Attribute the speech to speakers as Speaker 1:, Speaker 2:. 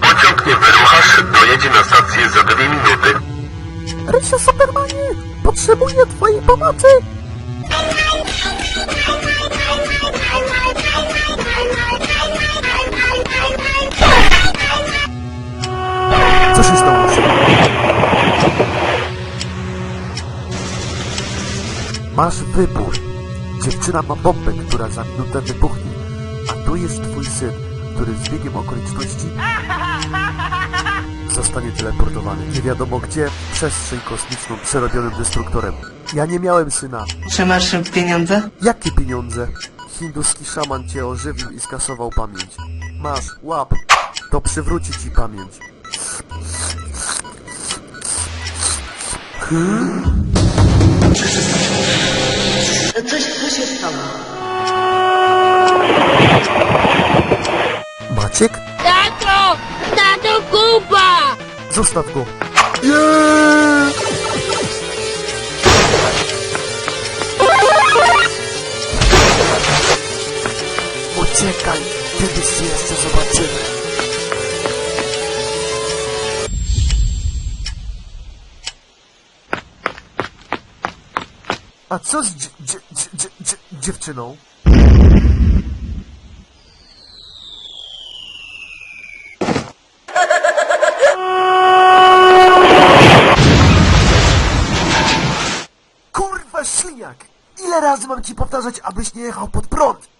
Speaker 1: Pociąg nie wyrucha, dojedzie na stację za dwie minuty.
Speaker 2: Rysiu Supermanie, potrzebuję twojej pomocy! Co się stało? Masz wybór. Dziewczyna ma bombę, która za minutę wybuchnie. A tu jest twój syn, który z biegiem okoliczności zostanie teleportowany. Nie wiadomo gdzie, w przestrzeń kosmiczną przerobionym destruktorem. Ja nie miałem syna.
Speaker 3: Czy masz pieniądze?
Speaker 2: Jakie pieniądze? Hinduski szaman cię ożywił i skasował pamięć. Masz, łap. To przywróci ci pamięć.
Speaker 3: Coś, co się stało?
Speaker 2: Maciek?
Speaker 4: Tato! Tato Kuba!
Speaker 2: Zostaw go. Uciekaj, kiedyś się jeszcze zobaczymy. A co z dziewczyną? Kurwa śliniak! Ile razy mam ci powtarzać, abyś nie jechał pod prąd?